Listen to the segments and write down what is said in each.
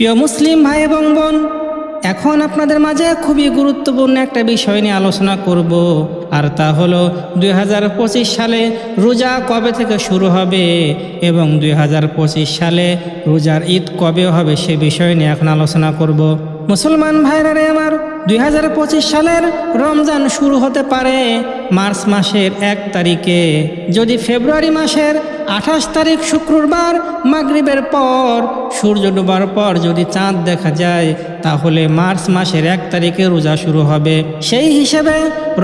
প্রিয় মুসলিম ভাই এবং বোন, এখন আপনাদের মাঝে খুবই গুরুত্বপূর্ণ একটা বিষয় নিয়ে আলোচনা করব, আর তা হলো দুই হাজার পঁচিশ সালে রোজা কবে থেকে শুরু হবে এবং দুই হাজার পঁচিশ সালে রোজার ঈদ কবে হবে সে বিষয় নিয়ে এখন আলোচনা করব। মুসলমান ভাইরা রে আমার, দুই হাজার পঁচিশ সালের রমজান শুরু হতে পারে মার্চ মাসের এক তারিখে। যদি ফেব্রুয়ারি মাসের আঠাশ তারিখ শুক্রবার মাগরিবের পর, সূর্য ডোবার পর যদি চাঁদ দেখা যায়, তাহলে মার্চ মাসের এক তারিখে রোজা শুরু হবে। সেই হিসেবে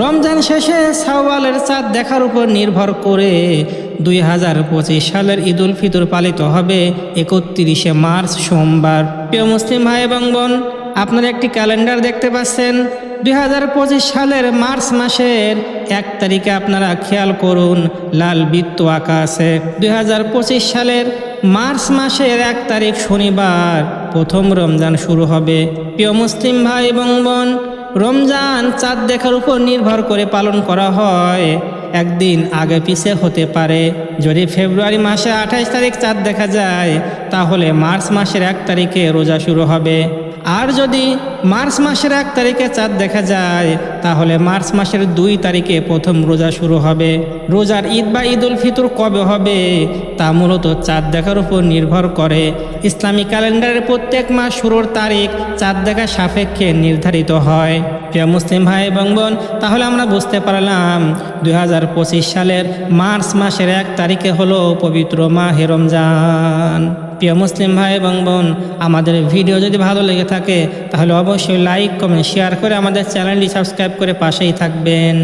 রমজান শেষে সাওয়ালের চাঁদ দেখার উপর নির্ভর করে দুই হাজার পঁচিশ সালের ঈদ উল ফিতর পালিত হবে একত্রিশে মার্চ সোমবার। প্রিয় মুসলিম ভাই এবং বোন আপনারা একটি ক্যালেন্ডার দেখতে পাচ্ছেন। দুই হাজার পঁচিশ সালের মার্চ মাসের এক তারিখে আপনারা খেয়াল করুন, লাল বৃত্ত আঁকা আছে। দুই হাজার পঁচিশ সালের মার্চ মাসের এক তারিখ শনিবার, প্রথম রমজান শুরু হবে। প্রিয় মুসলিম ভাই এবং বোন, রমজান চাঁদ দেখার উপর নির্ভর করে পালন করা হয়। একদিন আগে পিছে হতে পারে। যদি ফেব্রুয়ারি মাসে আঠাইশ তারিখ চাঁদ দেখা যায়, তাহলে মার্চ মাসের এক তারিখে রোজা শুরু হবে। আর যদি মার্চ মাসের এক তারিখে চাঁদ দেখা যায়, তাহলে মার্চ মাসের দুই তারিখে প্রথম রোজা শুরু হবে। রোজার ঈদ বা ঈদ উল ফিতর কবে হবে, তা মূলত চাঁদ দেখার উপর নির্ভর করে। ইসলামী ক্যালেন্ডারের প্রত্যেক মাস শুরুর তারিখ চাঁদ দেখা সাপেক্ষে নির্ধারিত হয়। প্রিয় মুসলিম ভাই এবং বোন, তাহলে আমরা বুঝতে পারলাম দু হাজার পঁচিশ সালের মার্চ মাসের এক তারিখে হলো পবিত্র মাহে রমজান। প্রিয় মুসলিম ভাই এবং বোন, আমাদের ভিডিও যদি ভালো লেগে থাকে, তাহলে অবশ্যই লাইক কমেন্ট শেয়ার করে আমাদের চ্যানেলটি সাবস্ক্রাইব করে পাশেই থাকবেন।